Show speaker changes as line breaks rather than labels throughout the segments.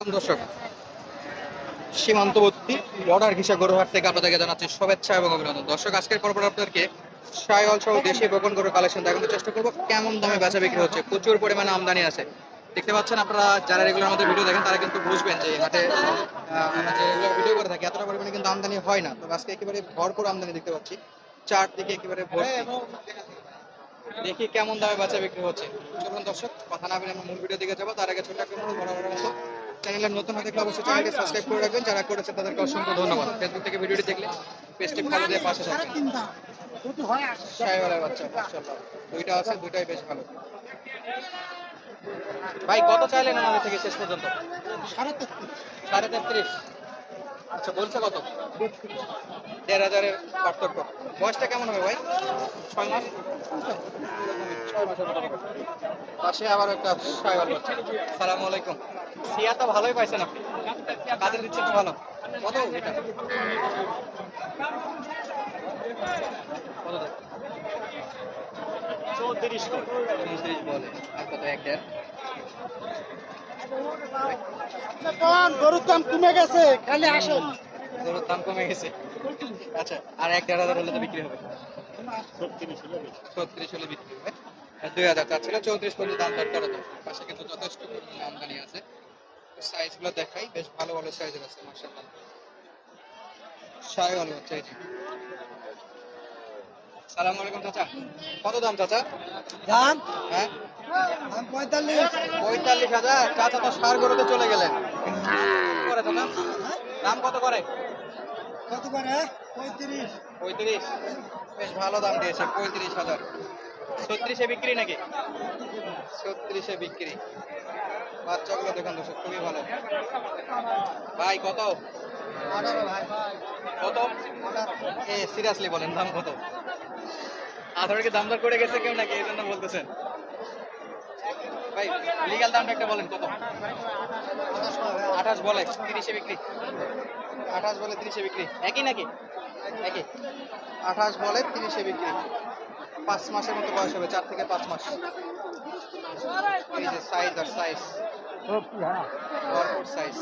দর্শক, সীমান্তবর্তী বর্ডার ঘিসা গরুহাট থেকে আপনাদেরকে জানাচ্ছি শুভেচ্ছা এবং অভিনন্দন। দর্শক, আজকের পর্ব আপনাদেরকে সায়ল সহ দেশি বকন গরুর কালেকশন দেখানোর চেষ্টা করব, কেমন দামে বেচা বিক্রি হচ্ছে, প্রচুর পরিমাণে আমদানি আছে। দেখতে পাচ্ছেন আপনারা, যারা রেগুলার আমাদের ভিডিও দেখেন, তারা কিন্তু বুঝবেন যে হাটে আমরা ভিডিও করে থাকি, এতটা পরিমাণে কিন্তু আমদানি হয় না। তবে আজকে একেবারে ভরপুর আমদানি দেখতে পাচ্ছি, চারদিকে একেবারে ভর্তি। দেখি কেমন দামে বাচ্চা বিক্রি হচ্ছে। চলুন দর্শক, কথা না বলে আমরা মূল ভিডিও দিকে যাব। তার আগে ছোট্ট একটা অনুরোধ বরাবরের মতো চ্যানেলের নতুন হয়ে থাকলে অবশ্যই চ্যানেলকে সাবস্ক্রাইব করে রাখবেন। যারা করেছে তাদেরকে অসংখ্য ধন্যবাদ। ফেসবুক থেকে ভিডিওটি দেখলে পেজটি ফলো দিয়ে পাশে থাকবেন। দুইটা আছে, দুইটাই বেশ ভালো। ভাই, কত চাইলেন আমাদের থেকে শেষ পর্যন্ত? সাড়ে তেত্রিশ সাড়ে তেত্রিশ। আচ্ছা বলছে কত? দেড় হাজারের পার্থক্য। বয়সটা কেমন হবে ভাই? ছয় মাস? ছয় পাশে আবার একটা সাইবার বাচ্চা সালাম আলাইকুম। সিয়া তো ভালোই পাইছেন আপনি। কাজের দিচ্ছে তো ভালো কত? কত চৌত্রিশ চৌত্রিশ বলে কত? এক দেড়?
গরুর দাম কমে গেছে খালি আসেন
গরুর দাম কমে গেছে। আচ্ছা আর এক দেড় হাজার হলে তো বিক্রি হবে। ছত্রিশ হলে বিক্রি হবে। দুই হাজার চার ছিল চৌত্রিশ পর্যন্ত দাম দর করা পাশে কিন্তু যথেষ্ট পরিমাণে আমদানি আছে। সাইজগুলো দেখাই বেশ ভালো ভালো সাইজের আছে মার্শাল্লাহ সাই ভালো হচ্ছে এই সালাম আলাইকুম চাচা। কত দাম চাচা?
দাম?
হ্যাঁ?
দাম পঁয়তাল্লিশ।
পঁয়তাল্লিশ হাজার। চাচা তো সার গরুতে চলে গেলেন। করে চাচা। দাম কত করে?
কত করে? পঁয়ত্রিশ।
পঁয়ত্রিশ। বেশ ভালো দাম দিয়েছে পঁয়ত্রিশ হাজার। ছত্রিশে বিক্রি নাকি? ছত্রিশে বিক্রি। বাচ্চাগুলো দেখুন দর্শক খুবই ভালো। ভাই কত? কত? এ সিরিয়াসলি বলেন দাম কত? আধার কি দাম দর করে গেছে কেউ নাকি? এই জন্য বলতেছেন। ভাই লিগাল দামটা একটা বলেন কত? আঠাশ বলে তিরিশে বিক্রি। আঠাশ বলে তিরিশে বিক্রি। একই নাকি? একই। আঠাশ বলে তিরিশে বিক্রি। পাঁচ মাসের মতো বয়স হবে চার থেকে পাঁচ মাস। এই যে সাইজ আর সাইজ ভরপুর সাইজ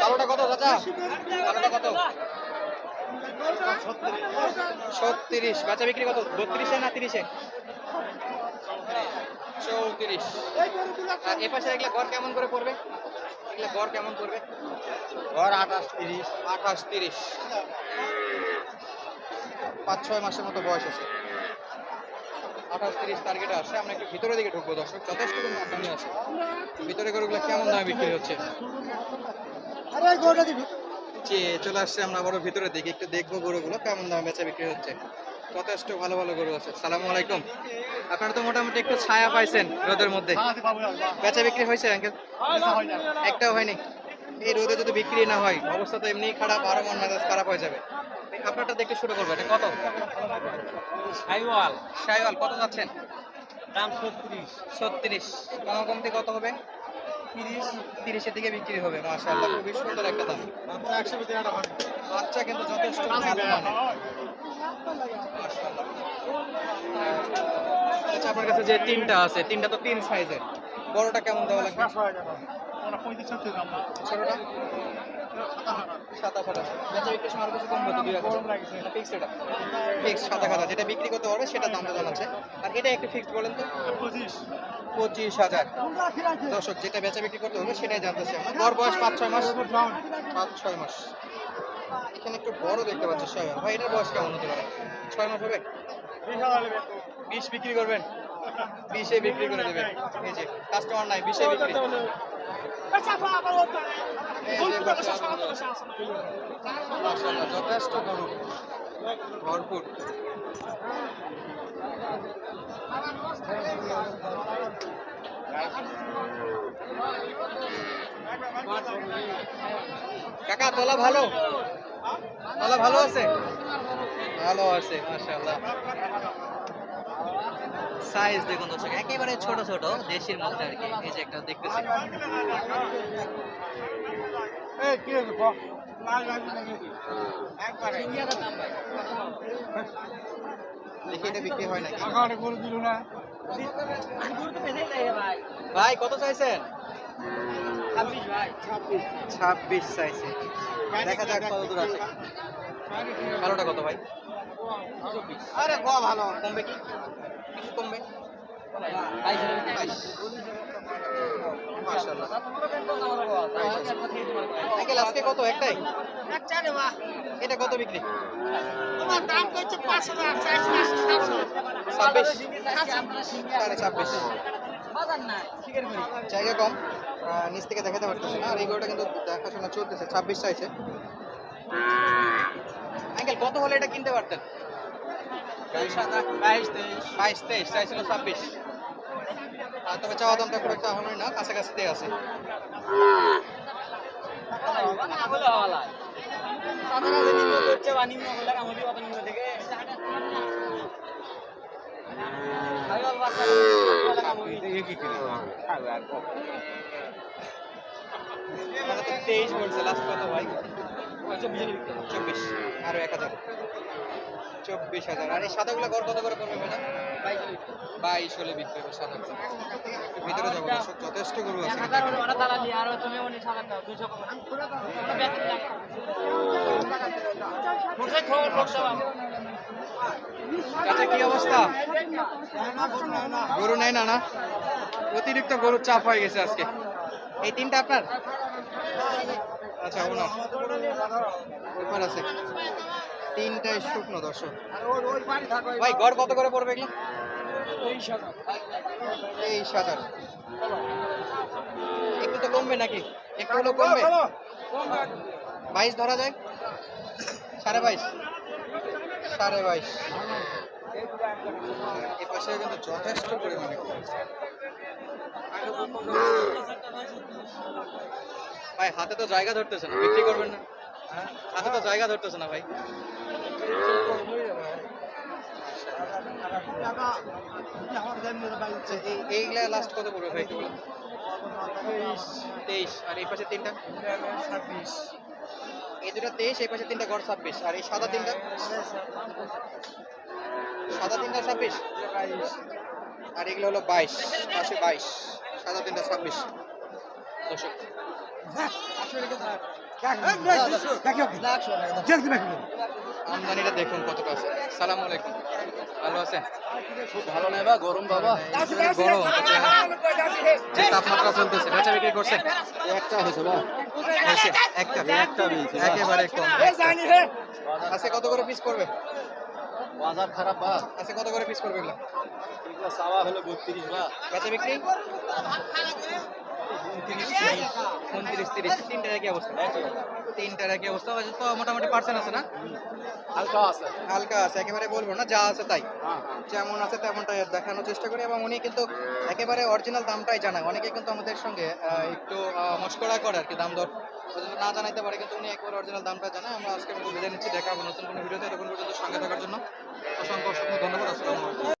কালোটা কত চাচা? কালোটা কত? ছত্রিশ। বাচ্চা বিক্রি কত? বত্রিশে না তিরিশে? চৌত্রিশ। আর এ পাশে এগুলা গড় কেমন করে পড়বে? এগুলা গড় কেমন পড়বে?
ঘর আঠাশ তিরিশ।
আঠাশ তিরিশ। পাঁচ ছয় মাসের মতো বয়স আছে। আঠাশ তিরিশ টার্গেটে আসছে আমরা একটু ভিতরের দিকে ঢুকবো দর্শক। যথেষ্ট পরিমাণ আমদানি আছে। ভিতরে গরুগুলো কেমন দামে বিক্রি হচ্ছে?
আরে গরুটা
চলে আসছে আমরা আবারও ভিতরের দিকে একটু দেখব গরুগুলো কেমন দামে বেচা বিক্রি হচ্ছে। যথেষ্ট ভালো ভালো গরু আছে। সালাম আলাইকুম। আপনারা তো মোটামুটি একটু ছায়া পাইছেন রোদের মধ্যে। বেচা বিক্রি হয়েছে আঙ্কেল? একটাও হয়নি। এই রোদে যদি বিক্রি না হয় অবস্থা তো এমনি খারাপ আরও মন মেজাজ খারাপ হয়ে যাবে। আপনারটা দেখতে শুরু করব এটা কত?
সাইওয়াল।
শাইওয়াল কত যাচ্ছেন?
দাম ছত্রিশ।
ছত্রিশ। কম কমতে কত হবে? তিরিশ তিরিশের দিকে বিক্রি হবে মাশাআল্লাহ খুবই সুন্দর একটা দাম। বাচ্চা কিন্তু যথেষ্ট আচ্ছা আপনার কাছে যে তিনটা আছে তিনটা তো তিন সাইজের বড়টা কেমন দেওয়া লাগবে? ছোটটা? সাতাশ আঠাশ বেচা বিক্রির সময় আরও কিছু কম হতো দুই হাজার। ফিক্স এটা ফিক্স সাদা খাতা যেটা বিক্রি করতে পারবে সেটা দামটা জানাচ্ছে আর এটা একটু ফিক্সড বলেন তো?
পঁচিশ।
পঁচিশ হাজার। দর্শক যেটা বেচা বিক্রি করতে হবে সেটাই জানতেছি আমরা। গড় বয়স পাঁচ ছয় মাস? পাঁচ ছয় মাস। এখানে একটু বড় দেখতে পাচ্ছি ছয় মাস। ভাই এটার বয়স কেমন হতে পারে? ছয় মাস হবে? বিশ বিক্রি করবেন। বিশে বিক্রি করে দেবেন এই যে কাস্টমার নাই, বিশে বিক্রি। যথেষ্ট গরু ভরপুর। কাকা, তোলা ভালো? তোলা ভালো আছে? ভালো আছে, মাশাআল্লাহ। সাইজ দেখুন দর্শক একেবারে ছোট ছোট দেশের মধ্যে আর কি এই যে একটা দেখতেছি। দেখি এটা বিক্রি হয় নাকি। ভাই কত চাইছেন?
ছাব্বিশ ভাই। ছাব্বিশ
ছাব্বিশ চাইছে। দেখা যাক কত দূর আছে। কালোটা কত ভাই?
আরে ক ভালো
কমবে কি? কিছু কমবে? আজকে কত? একটাই? এটা কত বিক্রি?
তোমার দাম করছে পাঁচ হাজার
ছাব্বিশ? সাড়ে ছাব্বিশ। জায়গা কম। নিচ থেকে দেখাতে পারতেছে না। আর এই গরুটা কিন্তু দেখাশোনা চলতেছে। ছাব্বিশ চাইছে আঙ্কেল কত হলে এটা কিনতে পারতেন
বাইশ তেইশ
চাইছিল ছাব্বিশ আর তবে চাওয়া দামটা খুব একটা হবে না কাছাকাছিতে আছে তেইশ বলছে লাস্ট কত ভাই চব্বিশ আরও এক হাজার। চব্বিশ হাজার। আর এই সাদাগুলো গড় কত করে পড়বে বাইশ হলে বিক্রি হবে। সাদাগুলো। ভিতরে যাব যথেষ্ট গরু আছে। চাচা কি অবস্থা? গরু নেয় না না? অতিরিক্ত গরুর চাপ হয়ে গেছে আজকে। এই তিনটা আপনার? আচ্ছা ওনার ব্যাপার আছে। তিনটাই শুকনো দর্শক। ভাই, গড় কত করে পড়বে এগুলো? তেইশ হাজার। একটু তো কমবে নাকি? একটু হলেও কমবে? বাইশ ধরা যায়? সাড়ে বাইশ। সাড়ে বাইশ। এ পাশে কিন্তু যথেষ্ট পরিমাণে। ভাই, হাতে তো জায়গা ধরতেছে না, বিক্রি করবেন না। হ্যাঁ? হাতে তো জায়গা ধরতেছে না ভাই। এই এইগুলা লাস্ট কত পড়বে ভাই? একটু তেইশ। আর এই পাশে তিনটা?
ছাব্বিশ
এই দুটো তেইশ, এই পাশে তিনটা গড় ছাব্বিশ। আর এই সাদা তিনটা? সাদা তিনটা ছাব্বিশ? আর এগুলো হলো বাইশ, পাশে বাইশ, সাদা তিনটা ছাব্বিশ। দর্শক আমদানিটা দেখুন কতটা আছে। সালাম আলাইকুম। ভালো আছেন?
খুব ভালো নেই বা গরম বাবা।
গরম যে তাপমাত্রা চলতেছে বেচা বিক্রি করছেন?
একটা হয়েছে বা?
একটা
একটা
একেবারে কম। আজকে কত করে পিস করবে
বাজার খারাপ বা।
আজকে কত করে পিস করবে এগুলো?
এগুলো চাওয়া হলো বত্রিশ বা।
বেচা বিক্রি? উনত্রিশ তিরিশ অবস্থা অবস্থা তো মোটামুটি পার্সেন্ট আছে না
হালকা আছে
হালকা আছে একেবারে বলব না, যা আছে তাই। যেমন আছে দেখানোর চেষ্টা করি এবং উনি কিন্তু একেবারে অরিজিনাল দামটাই জানায় অনেকে কিন্তু আমাদের সঙ্গে একটু মস্করা করে আর কি দাম দর না জানাইতে পারে কিন্তু উনি একবার অরিজিনাল দামটা জানায় আমরা আজকে মতো বিদায় নিচ্ছি দেখা হবে নতুন কোনো ভিডিওতে এরকম পর্যন্ত সঙ্গে থাকার জন্য অসংখ্য অসংখ্য ধন্যবাদ